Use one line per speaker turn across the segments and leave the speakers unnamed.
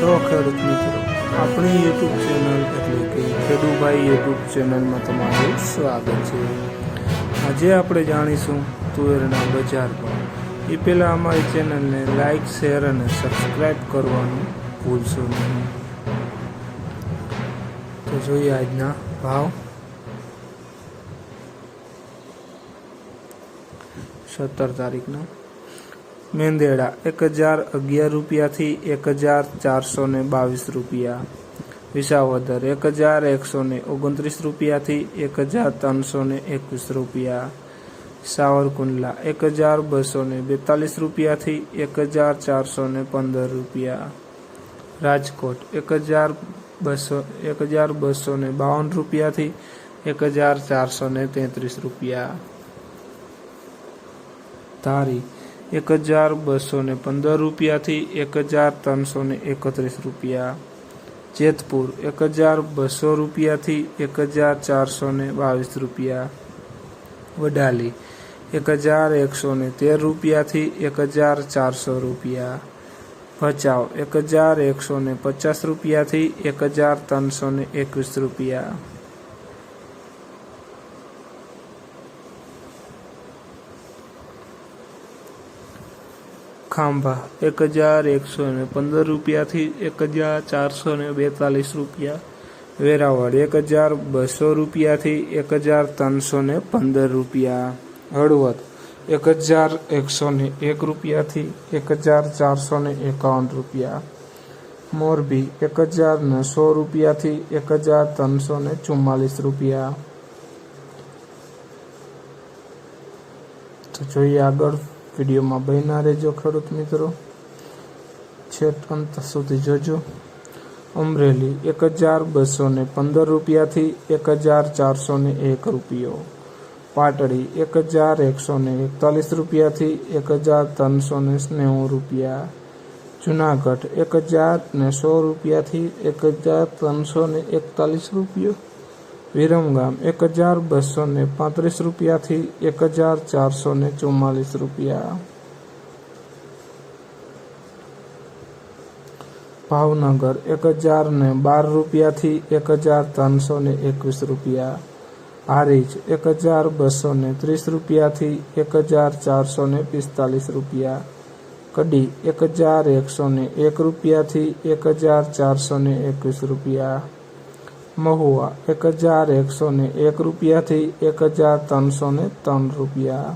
તો ખેડૂત મિત્રો આપણી યુટ્યુબ ચેનલ એટલે કે ખેડૂભાઈ યુટ્યુબ ચેનલમાં તમારું સ્વાગત છે. આજે આપણે જાણીશું તુવેરના બજાર પર એ પહેલાં અમારી ચેનલને લાઇક શેર અને સબસ્ક્રાઈબ કરવાનું ભૂલશો નહીં. તો જોઈએ આજના ભાવ. સત્તર તારીખના. મેંદેડા એક હજાર અગિયાર રૂપિયાથી એક હજાર ચારસો ને બાવીસ રૂપિયા. વિસાવદર એક હજાર એકસો ને ઓગણત્રીસ રૂપિયાથી એક હજાર ત્રણસો ને એકવીસ રૂપિયા. સાવરકુંડલા એક હજાર બસો ને બેતાલીસ રૂપિયાથી એક હજાર ચારસો ને પંદર રૂપિયા. રાજકોટ એક હજાર બસો, એક હજાર બસો ને બાવન રૂપિયાથી એક હજાર ચારસો ને તેત્રીસ રૂપિયા. ધારી એક હજાર બસો ને પંદર રૂપિયાથી એક હજાર ત્રણસો ને એકત્રીસ રૂપિયા. જેતપુર એક હજાર બસો રૂપિયાથી એક હજાર ચારસો ને બાવીસ રૂપિયા. વડાલી એક હજાર એકસો ને તેર રૂપિયાથી એક હજાર ચારસો રૂપિયા. ભચાઉ એક હજાર એકસો ને પચાસ રૂપિયાથી એક હજાર ત્રણસો ને એકવીસ રૂપિયા. ખાંભા, એક હજાર એકસો ને પંદર રૂપિયાથી એક હજાર ચારસો ને બેતાલીસ રૂપિયા. વેરાવળ, એક હજાર બસો રૂપિયાથી એક હજાર ત્રણસો ને પંદર રૂપિયા. હળવદ, એક હજાર એકસો ને એક રૂપિયાથી એક હજાર ચારસો ને એકાવન રૂપિયા. મોરબી, એક હજાર ને સો રૂપિયાથી એક હજાર ત્રણસો ને ચુમ્માલીસ રૂપિયા. તો જોઈએ આગળ. વિડીયોમાં બન્યા રહેજો ખેડૂત મિત્રો. છેટ અંત સુધી જોજો. અમરેલી એક હજાર બસો ને પંદર રૂપિયાથી એક હજાર ચારસો ને એક રૂપિયો. પાટડી એક હજાર એકસો ને એકતાલીસ રૂપિયાથી એક હજાર ત્રણસો ને નેવું રૂપિયા. જુનાગઢ એક હજાર ને સો રૂપિયાથી એક હજાર ત્રણસો ને એકતાલીસ રૂપિયો. વિરમગામ એક હજાર બસો ને પાંત્રીસ રૂપિયાથી એક હજાર ચારસો ને ચુમ્માલીસ રૂપિયા. ભાવનગર એક હજાર ને બાર રૂપિયાથી એક હજાર ત્રણસો ને એકવીસ રૂપિયા. હારીજ એક હજાર બસો ને ત્રીસ રૂપિયાથી એક હજાર ચારસો ને પિસ્તાલીસ રૂપિયા. કડી એક હજાર એકસો ને એક રૂપિયાથી એક હજાર ચારસો ને એકવીસ રૂપિયા. મહુવા એક હજાર એકસો ને એક રૂપિયાથી એક હજાર ત્રણસો ને ત્રણ રૂપિયા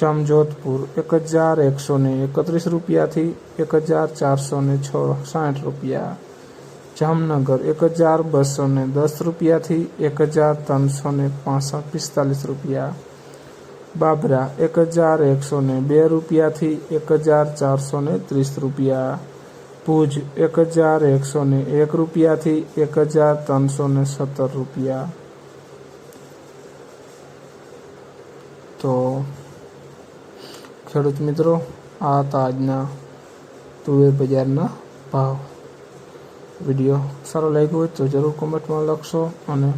જામજોધપુર એક હજાર એકસો ને એકત્રીસ રૂપિયાથી એક હજાર ચારસો ને છ સાઠ રૂપિયા જામનગર એક હજાર બસો ને દસ રૂપિયાથી એક હજાર ત્રણસો ને પાસઠ પિસ્તાલીસ રૂપિયા બાબરા એક હજાર એકસો ને બે રૂપિયાથી એક હજાર ચારસો ને ત્રીસ રૂપિયા. ભુજ એક હજાર એકસો ને એક રૂપિયાથી એક હજાર ત્રણસો ને સત્તર રૂપિયા. તો ખેડૂત મિત્રો, આ હતા આજના તુવેર બજારના ભાવ. વીડિયો સારો લાગ્યો હોય તો જરૂર કોમેન્ટમાં લખશો અને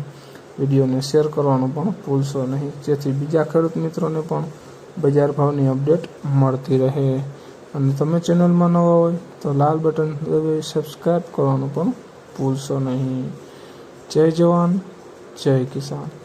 વિડીયોને શેર કરવાનું પણ ભૂલશો નહીં. જેથી બીજા ખેડૂત મિત્રોને પણ બજાર ભાવની અપડેટ મળતી રહે. અને તમે ચેનલમાં નવા હોય તો લાલ બટન દબાવી સબસ્ક્રાઈબ કરવાનું પણ ભૂલશો નહીં. જય જવાન, જય કિસાન.